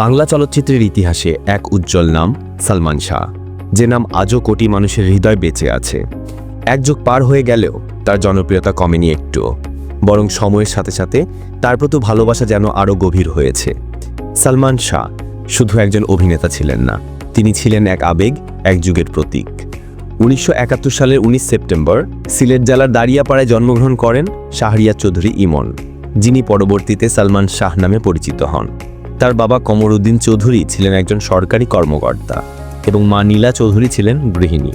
বাংলা চলচ্চিত্রের ইতিহাসে এক উজ্জ্বল নাম, সালমান শাহ। যে নাম আজও কোটি মানুষের হৃদয় বেঁচে আছে। এক যুগ পার হয়ে গেলেও তার জনপ্রিয়তা কমেনি একটুও বরং সময়ের সাথে সাথে তার প্রতি ভালোবাসা যেন আরও গভীর হয়েছে। সালমান শাহ শুধু একজন অভিনেতা ছিলেন না, তিনি ছিলেন এক আবেগ, এক যুগের প্রতীক। উনিশশো একাত্তর সালের উনিশ সেপ্টেম্বর সিলেট জেলার দাঁড়িয়াপাড়ায় জন্মগ্রহণ করেন শাহরিয়া চৌধুরী ইমন, যিনি পরবর্তীতে সালমান শাহ নামে পরিচিত হন। তার বাবা কমরুদ্দিন চৌধুরী ছিলেন একজন সরকারি কর্মকর্তা এবং মা নীলা চৌধুরী ছিলেন গৃহিণী।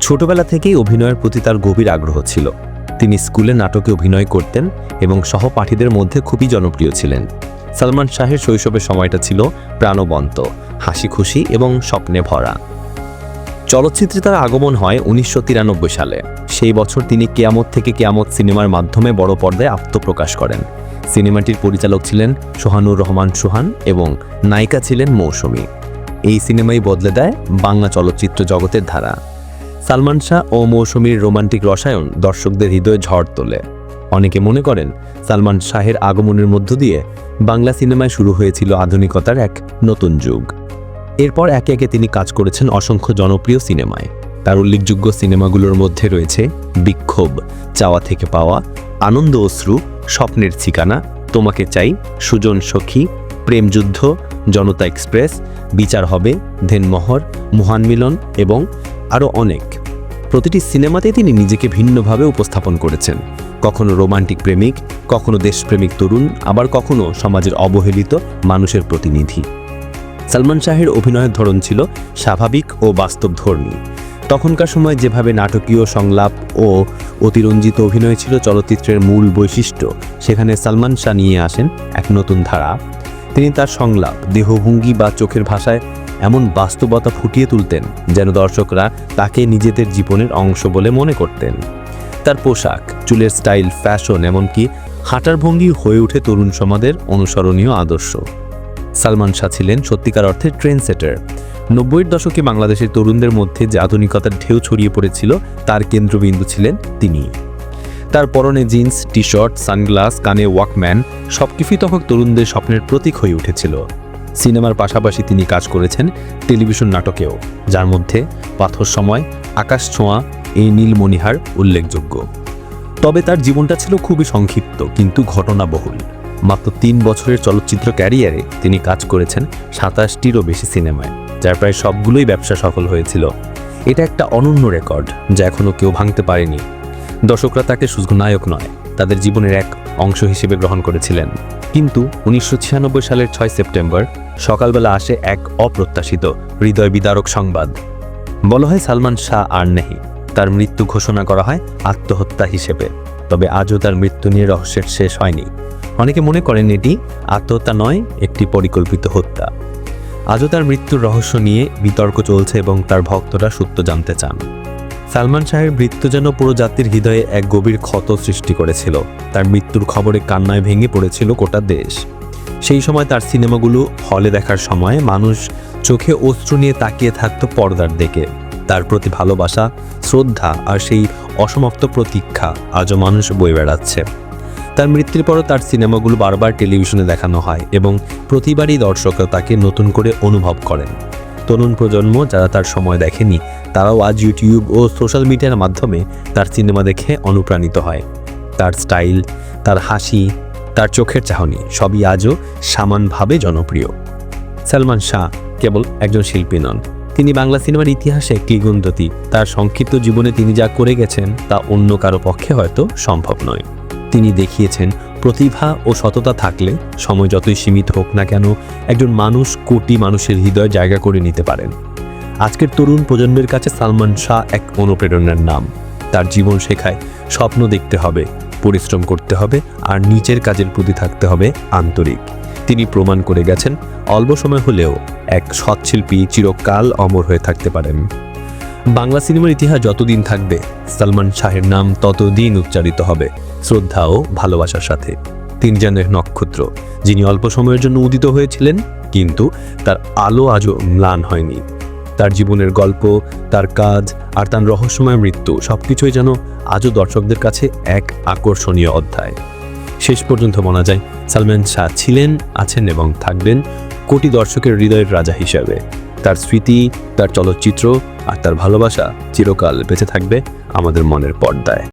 ছোটবেলা থেকেই অভিনয়ের প্রতি তার গভীর আগ্রহ ছিল। তিনি স্কুলে নাটকে অভিনয় করতেন এবং সহপাঠীদের মধ্যে খুবই জনপ্রিয় ছিলেন। সালমান শাহের শৈশবের সময়টা ছিল প্রাণবন্ত হাসি খুশি এবং স্বপ্নে ভরা। চলচ্চিত্রে তার আগমন হয় উনিশশো তিরানব্বই সালে। সেই বছর তিনি কেয়ামত থেকে কেয়ামত সিনেমার মাধ্যমে বড় পর্দায় আত্মপ্রকাশ করেন। সিনেমাটির পরিচালক ছিলেন সোহানুর রহমান সোহান এবং নায়িকা ছিলেন মৌসুমী। এই সিনেমাই বদলে দেয় বাংলা চলচ্চিত্র জগতের ধারা। সালমান শাহ ও মৌসুমীর রোমান্টিক রসায়ন দর্শকদের হৃদয়ে ঝড় তোলে। অনেকে মনে করেন সালমান শাহের আগমনের মধ্য দিয়ে বাংলা সিনেমায় শুরু হয়েছিল আধুনিকতার এক নতুন যুগ। এরপর একে একে তিনি কাজ করেছেন অসংখ্য জনপ্রিয় সিনেমায়। তার উল্লেখযোগ্য সিনেমাগুলোর মধ্যে রয়েছে বিক্ষোভ, চাওয়া থেকে পাওয়া, আনন্দ অশ্রু স্বপ্নের ঠিকানা, তোমাকে চাই সুজন সখী প্রেমযুদ্ধ জনতা এক্সপ্রেস, বিচার হবে ধেনমহর মহান মিলন এবং আরও অনেক। প্রতিটি সিনেমাতে তিনি নিজেকে ভিন্নভাবে উপস্থাপন করেছেন। কখনো রোমান্টিক প্রেমিক, কখনো দেশপ্রেমিক তরুণ, আবার কখনো সমাজের অবহেলিত মানুষের প্রতিনিধি। সালমান শাহের অভিনয়ের ধরন ছিল স্বাভাবিক ও বাস্তবধর্মী। তখনকার সময় যেভাবে নাটকীয় সংলাপ ও অতিরঞ্জিত অভিনয় ছিল চলচ্চিত্রের মূল বৈশিষ্ট্য। সেখানে সালমান শাহ নিয়ে আসেন এক নতুন ধারা। তিনি তার সংলাপ, দেহভঙ্গি বা চোখের ভাষায় এমন বাস্তবতা ফুটিয়ে তুলতেন যেন দর্শকরা তাকে নিজেদের জীবনের অংশ বলে মনে করতেন। তার পোশাক, চুলের স্টাইল, ফ্যাশন এমনকি হাঁটার ভঙ্গি হয়ে ওঠে তরুণ সমাজের অনুসরণীয় আদর্শ। সালমান শাহ ছিলেন সত্যিকার অর্থে ট্রেন সেটার নব্বইয়ের দশকে বাংলাদেশের তরুণদের মধ্যে যে আধুনিকতার ঢেউ ছড়িয়ে পড়েছিল, তার কেন্দ্রবিন্দু ছিলেন তিনি। তার পরনে jeans T shirt sunglasses, walkman Walkman, সবকিছুই তখন তরুণদের স্বপ্নের প্রতীক হয়ে উঠেছিল। সিনেমার পাশাপাশি তিনি কাজ করেছেন টেলিভিশন নাটকেও, যার মধ্যে পাথর সময়, আকাশ ছোঁয়া এই নীলমণিহার উল্লেখযোগ্য। তবে তার জীবনটা ছিল খুবই সংক্ষিপ্ত, কিন্তু ঘটনাবহুল। মাত্র তিন বছরের চলচ্চিত্র ক্যারিয়ারে তিনি কাজ করেছেন সাতাশটিরও বেশি সিনেমায়। যার প্রায় সবগুলোই ব্যবসা সফল হয়েছিল। এটা একটা অনন্য রেকর্ড যা এখনও কেউ ভাঙতে পারেনি। দর্শকরা তাকে শুধু নায়ক নয়, তাদের জীবনের এক অংশ হিসেবে গ্রহণ করেছিলেন। কিন্তু উনিশশো ছিয়ানব্বই সালের ছয় সেপ্টেম্বর সকালবেলা আসে এক অপ্রত্যাশিত হৃদয় বিদারক সংবাদ। বলা হয় সালমান শাহ আর নেহি। তার মৃত্যু ঘোষণা করা হয় আত্মহত্যা হিসেবে। তবে আজও তার মৃত্যু নিয়ে রহস্যের শেষ হয়নি। অনেকে মনে করেন এটি আত্মহত্যা নয়, একটি পরিকল্পিত হত্যা। আজও তার মৃত্যুর রহস্য নিয়ে বিতর্ক চলছে এবং তার ভক্তরা সত্য জানতে চান। সালমান শাহের মৃত্যু যেন পুরো জাতির হৃদয়ে এক গভীর ক্ষত সৃষ্টি করেছিল। তার মৃত্যুর খবরে কান্নায় ভেঙে পড়েছিল গোটা দেশ। সেই সময় তার সিনেমাগুলো হলে দেখার সময় মানুষ চোখে অস্ত্র নিয়ে তাকিয়ে থাকত পর্দার দিকে। তার প্রতি ভালোবাসা, শ্রদ্ধা আর সেই অসমাপ্ত প্রতীক্ষা আজও মানুষ বয়ে বেড়াচ্ছে। তার মৃত্যুর পরও তার সিনেমাগুলো বারবার টেলিভিশনে দেখানো হয় এবং প্রতিবারই দর্শকরা তাকে নতুন করে অনুভব করেন। তরুণ প্রজন্ম যারা তার সময় দেখেনি, তারাও আজ ইউটিউব ও সোশ্যাল মিডিয়ার মাধ্যমে তার সিনেমা দেখে অনুপ্রাণিত হয়। তার স্টাইল তার হাসি, তার চোখের চাহনি সবই আজও সমানভাবে জনপ্রিয়। সালমান শাহ কেবল একজন শিল্পী নন, তিনি বাংলা সিনেমার ইতিহাসে কিংবদন্তি তার সংক্ষিপ্ত জীবনে তিনি যা করে গেছেন তা অন্য কারও পক্ষে হয়তো সম্ভব নয়। তিনি দেখিয়েছেন, প্রতিভা ও সততা থাকলে সময় যতই সীমিত হোক না কেন একজন মানুষ কোটি মানুষের হৃদয় জায়গা করে নিতে পারেন। আজকের তরুণ প্রজন্মের কাছে সালমান শাহ এক অনুপ্রেরণার নাম। তার জীবন শেখায় স্বপ্ন দেখতে হবে, পরিশ্রম করতে হবে আর নিজের কাজের প্রতি থাকতে হবে আন্তরিক। তিনি প্রমাণ করে গেছেন, অল্প সময় হলেও এক সৎশিল্পী চিরকাল অমর হয়ে থাকতে পারেন। বাংলা সিনেমার ইতিহাস যতদিন থাকবে, সালমান শাহের নাম ততদিন উচ্চারিত হবে শ্রদ্ধা ও ভালোবাসার সাথে। তিনি যেন এক নক্ষত্র, যিনি অল্প সময়ের জন্য উদিত হয়েছিলেন, কিন্তু তার আলো আজও ম্লান হয়নি। তার জীবনের গল্প, তার কাজ আর তার রহস্যময় মৃত্যু সবকিছুই যেন আজও দর্শকদের কাছে এক আকর্ষণীয় অধ্যায়। শেষ পর্যন্ত বলা যায়, সালমান শাহ ছিলেন, আছেন এবং থাকবেন কোটি দর্শকের হৃদয়ের রাজা হিসাবে। তার স্মৃতি তার চলচ্চিত্র আর তার ভালোবাসা চিরকাল বেঁচে থাকবে আমাদের মনের পর্দায়।